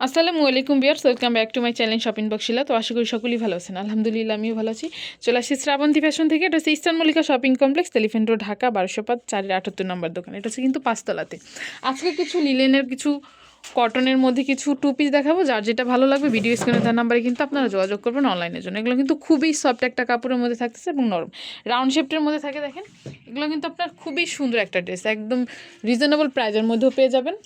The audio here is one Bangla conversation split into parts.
আসসালামু আলাইকুম বিয়ার্স welcome back to my channel shopping বক্সিলা তো আশা করি সকলেই ভালো আছেন। আলহামদুলিল্লাহ, আমিও ভালো আছি। চলে আসছি শ্রাবন্তী ফ্যাশন থেকে। এটা হচ্ছে eastern Mallika shopping complex elephant road, Dhaka বারোশো পাঁচ চারের আটাত্তর নম্বর দোকান। এটা হচ্ছে কিন্তু পাঁচতলাতে। আজকে কিছু লিলেনের কিছু কটনের মধ্যে কিছু টু পিস দেখাবো। যার যেটা ভালো লাগবে ভিডিও স্ক্রিনে তার নাম্বারে কিন্তু আপনারা যোগাযোগ করবেন অনলাইনের জন্য। এগুলো কিন্তু খুবই সফট একটা কাপড়ের মধ্যে থাকতেছে এবং নরম। রাউন্ড শেপটের মধ্যে থাকে, দেখেন। এগুলো কিন্তু আপনার খুবই সুন্দর একটা ড্রেস একদম রিজনেবল প্রাইজের মধ্যেও পেয়ে যাবেন।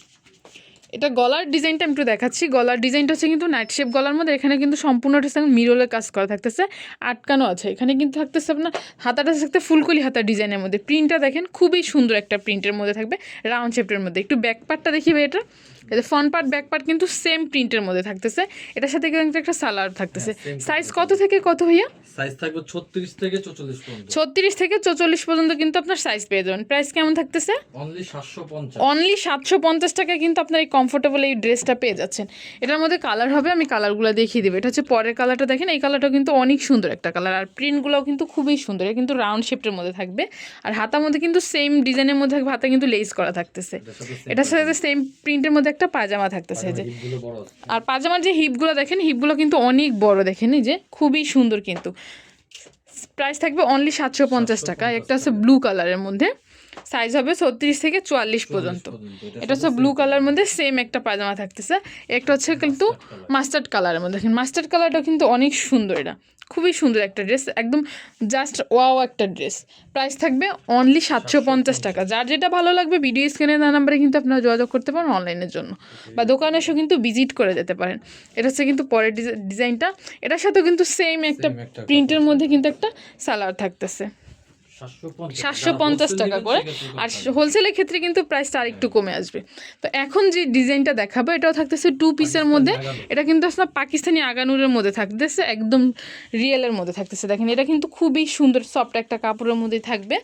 এটা গলার ডিজাইনটা আমি একটু দেখাচ্ছি। গলার ডিজাইনটা হচ্ছে কিন্তু নাইট শেপ গলার মধ্যে। এখানে কিন্তু সম্পূর্ণ হচ্ছে মিরলের কাজ করা থাকতেছে। আটকানো আছে। এখানে কিন্তু থাকতেছে আপনার হাতাটা থাকতে ফুলকলি হাতার ডিজাইনের মধ্যে। প্রিন্টটা দেখেন, খুবই সুন্দর একটা প্রিন্টের মধ্যে থাকবে। রাউন্ড শেপের মধ্যে। একটু ব্যাক পার্টটা দেখি এটা। এটা ফ্রন্ট পার্ট ব্যাক পার্ট কিন্তু সেম প্রিন্টের মধ্যে থাকতেছে। এটার সাথে কিন্তু একটা সালার থাকতেছে। সাইজ কত থেকে কত ভাইয়া? সাইজ থাকবে ছত্রিশ থেকে চৌচল্লিশ পর্যন্ত। ছত্রিশ থেকে চৌচল্লিশ পর্যন্ত কিন্তু আপনার সাইজ পেয়ে যাবেন। প্রাইস কেমন থাকতেছে? অনলি সাতশো পঞ্চাশ। অনলি সাতশো পঞ্চাশ টাকায় কিন্তু আপনার এই কমফোর্টেবল এই ড্রেসটা পেয়ে যাচ্ছেন। এটার মধ্যে কালার হবে আমি কালারগুলো দেখিয়ে দেবো। এটা হচ্ছে পরের কালারটা দেখেন এই কালারটা কিন্তু অনেক সুন্দর একটা কালার আর প্রিন্টগুলোও কিন্তু খুবই সুন্দর। এটা কিন্তু রাউন্ড শেপের মধ্যে থাকবে। আর হাতার মধ্যে কিন্তু সেম ডিজাইনের মধ্যে হাতে কিন্তু লেস করা থাকতেছে। এটার সাথে সেম প্রিন্টের মধ্যে একটা পাজামা থাকতেছে যে। আর পাজামার যে হিপগুলো দেখেন হিপগুলো কিন্তু অনেক বড় দেখেন এই যে খুবই সুন্দর কিন্তু। প্রাইস থাকবে অনলি সাতশো পঞ্চাশ টাকা একটা আছে ব্লু কালারের মধ্যে। সাইজ হবে ছত্রিশ থেকে চুয়াল্লিশ পর্যন্ত। এটা হচ্ছে ব্লু কালার মধ্যে সেম একটা পাজামা থাকতেছে। একটা হচ্ছে কিন্তু মাস্টার্ড কালারের মধ্যে। দেখেন মাস্টার্ড কালারটা কিন্তু অনেক সুন্দর এটা। খুবই সুন্দর একটা ড্রেস একদম জাস্ট ওয়াও একটা ড্রেস প্রাইস থাকবে অনলি সাতশো পঞ্চাশ টাকা। যার যেটা ভালো লাগবে ভিডিও স্ক্রিনে দেওয়া নাম্বারে কিন্তু আপনারা যোগাযোগ করতে পারেন অনলাইনের জন্য। বা দোকানে এসেও কিন্তু ভিজিট করে যেতে পারেন। এটা হচ্ছে কিন্তু পরের ডিজাইনটা এটার সাথেও কিন্তু সেম একটা প্রিন্টের মধ্যে কিন্তু একটা সালোয়ার থাকতেছে। সাতশো পঞ্চাশ টাকা। করে। আর হোলসেলের ক্ষেত্রে কিন্তু প্রাইসটা আরেকটু কমে আসবে। তো এখন যে ডিজাইনটা দেখাবো এটাও থাকতেছে টু পিসের মধ্যে। এটা কিন্তু আসলে পাকিস্তানি আগানুরের মধ্যে থাকতেছে একদম রিয়েলের মধ্যে থাকতেছে। দেখেন এটা কিন্তু খুবই সুন্দর সফট একটা কাপড়ের মধ্যে থাকবে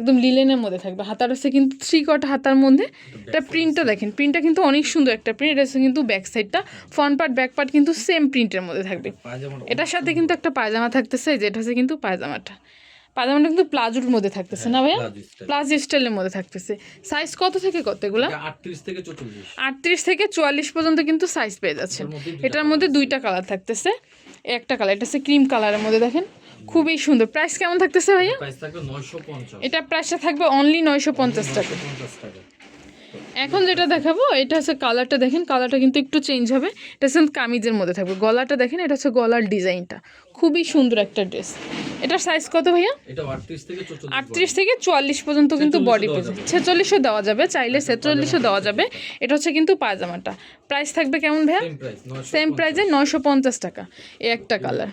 একদম লিলেনের মধ্যে থাকবে। হাতার হচ্ছে কিন্তু থ্রি কট হাতার মধ্যে। এটা প্রিন্টটা দেখেন প্রিন্টটা কিন্তু অনেক সুন্দর একটা প্রিন্ট এটা হচ্ছে কিন্তু ব্যাক সাইডটা ফ্রন্ট পার্ট ব্যাক পার্ট কিন্তু সেম প্রিন্টের মধ্যে থাকবে। এটার সাথে কিন্তু একটা পায়জামা থাকতেছে যেটা হচ্ছে কিন্তু পায়জামাটা। পায়জামাটা কিন্তু প্লাজোর মধ্যে থাকতেছে না ভাইয়া? প্লাজো স্টাইলের মধ্যে থাকতেছে। সাইজ কত থেকে কত এগুলো? আটত্রিশ থেকে চল্লিশ। আটত্রিশ থেকে চুয়াল্লিশ পর্যন্ত কিন্তু সাইজ পেয়ে যাচ্ছে এটার মধ্যে দুইটা কালার থাকতেছে। একটা কালার এটা হচ্ছে ক্রিম কালারের মধ্যে দেখেন। খুবই সুন্দর। প্রাইস কেমন থাকতেছে ভাইয়া? এটা প্রাইসটা থাকবে অনলি নয়শো পঞ্চাশ টাকা। এখন যেটা দেখাবো এটা হচ্ছে কালারটা দেখেন কালারটা কিন্তু একটু চেঞ্জ হবে। এটা হচ্ছে কামিজের মধ্যে থাকবে। গলাটা দেখেন এটা হচ্ছে গলার ডিজাইনটা। খুবই সুন্দর একটা ড্রেস এটার সাইজ কত ভাইয়া? আটত্রিশ থেকে চুয়াল্লিশ পর্যন্ত কিন্তু বডি 46 পেজ দেওয়া যাবে। ছেচল্লিশও দেওয়া যাবে চাইলে ছেচল্লিশও দেওয়া যাবে। এটা হচ্ছে কিন্তু পায়জামাটা। প্রাইস থাকবে কেমন ভাইয়া? সেম প্রাইসে নয়শো পঞ্চাশ। টাকা। এ একটা কালার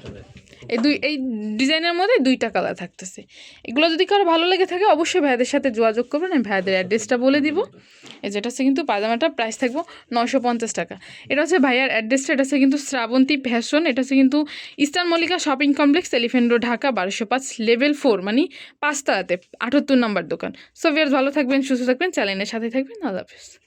এই দুই, এই ডিজাইনের মধ্যে দুইটা কালার থাকতেছে। এগুলো যদি কারও ভালো লেগে থাকে, অবশ্যই ভাইয়াদের সাথে যোগাযোগ করবেন। আমি ভাইয়াদের অ্যাড্রেসটা বলে দিব। এই যেটা হচ্ছে কিন্তু পাজামাটার প্রাইস থাকব নশো পঞ্চাশ টাকা। এটা হচ্ছে ভাইয়ার অ্যাড্রেসটা এটা হচ্ছে কিন্তু শ্রাবন্তী ফ্যাশন এটা হচ্ছে কিন্তু eastern Mallika shopping complex elephant road Dhaka বারোশো পাঁচ লেভেল ফোর মানে পাঁচতলাতে, আটাত্তর নম্বর দোকান। সো ভিয়ার্স ভালো থাকবেন, সুস্থ থাকবেন চ্যানেলের সাথে থাকবেন, আল্লাহ হাফেজ।